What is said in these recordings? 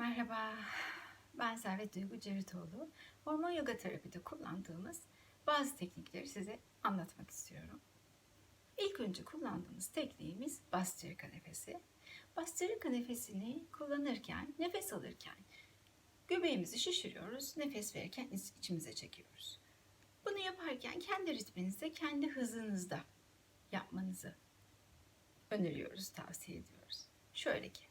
Merhaba, ben Servet Duygu Ceritoğlu. Hormon yoga terapide kullandığımız bazı teknikleri size anlatmak istiyorum. İlk önce kullandığımız tekniğimiz Bastrika nefesi. Bastrika nefesini kullanırken, nefes alırken göbeğimizi şişiriyoruz, nefes verirken iç- içimize çekiyoruz. Bunu yaparken kendi ritminizde, kendi hızınızda yapmanızı öneriyoruz, tavsiye ediyoruz. Şöyle ki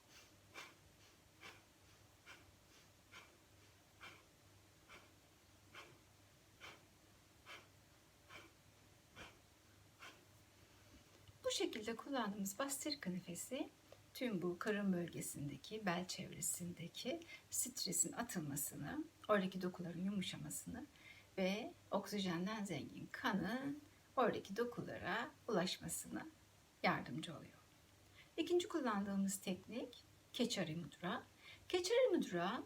Bu şekilde kullandığımız bastırika nefesi tüm bu karın bölgesindeki, bel çevresindeki stresin atılmasını, oradaki dokuların yumuşamasını ve oksijenden zengin kanın oradaki dokulara ulaşmasına yardımcı oluyor. İkinci kullandığımız teknik keçari mudra. Keçari mudra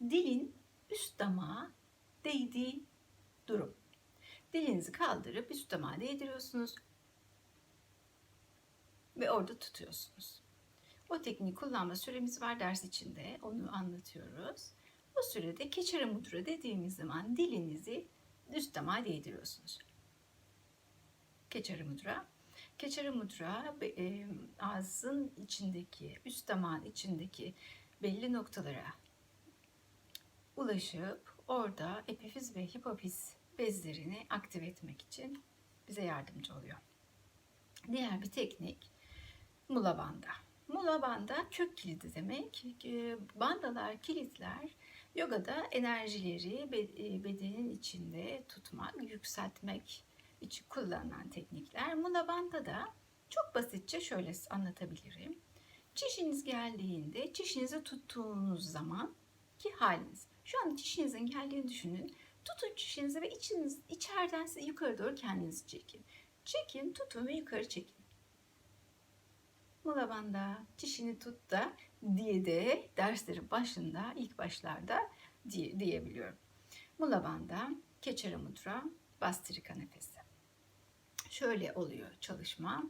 dilin üst damağa değdiği durum. Dilinizi kaldırıp üst damağa değdiriyorsunuz ve orada tutuyorsunuz. O tekniği kullanma süremiz var ders içinde. Onu anlatıyoruz. O sürede keçara mudra dediğimiz zaman dilinizi üst damağa değdiriyorsunuz. Keçara mudra. Keçara mudra e, ağzın içindeki, üst damağın içindeki belli noktalara ulaşıp orada epifiz ve hipofiz bezlerini aktive etmek için bize yardımcı oluyor. Diğer bir teknik Mula banda. Mula banda kök kilidi demek. Ee, Bandalar, kilitler yogada enerjileri e, bedenin içinde tutmak, yükseltmek için kullanılan teknikler. Mula banda da çok basitçe şöyle anlatabilirim. Çişiniz geldiğinde, çişinizi tuttuğunuz zaman ki haliniz. Şu an çişinizin geldiğini düşünün. Tutun çişinizi ve içiniz, içeriden size yukarı doğru kendinizi çekin. Çekin, tutun ve yukarı çekin lavanda, çişini tut da diye de derslerin başında, ilk başlarda diye, diyebiliyorum. Mulavanda, keçere mudra, bastirika nefesi. Şöyle oluyor çalışma.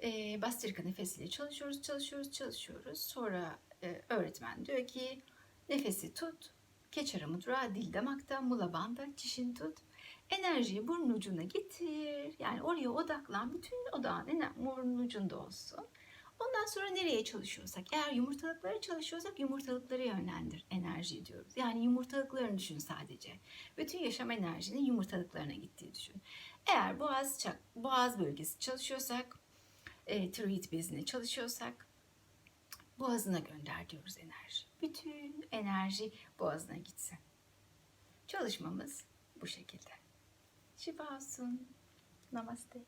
Ee, e, bastirika nefesiyle çalışıyoruz, çalışıyoruz, çalışıyoruz. Sonra e, öğretmen diyor ki nefesi tut, keçere mudra, dil damakta, mulabanda, çişini tut. Enerjiyi burnun ucuna getir. Yani oraya odaklan. Bütün odağın burnun ucunda olsun. Ondan sonra nereye çalışıyorsak, eğer yumurtalıklara çalışıyorsak yumurtalıklara yönlendir enerji diyoruz. Yani yumurtalıklarını düşün sadece. Bütün yaşam enerjinin yumurtalıklarına gittiği düşün. Eğer boğaz, boğaz bölgesi çalışıyorsak, e, tiroid bezine çalışıyorsak boğazına gönder diyoruz enerji. Bütün enerji boğazına gitsin. Çalışmamız bu şekilde. Şifa olsun. Namaste.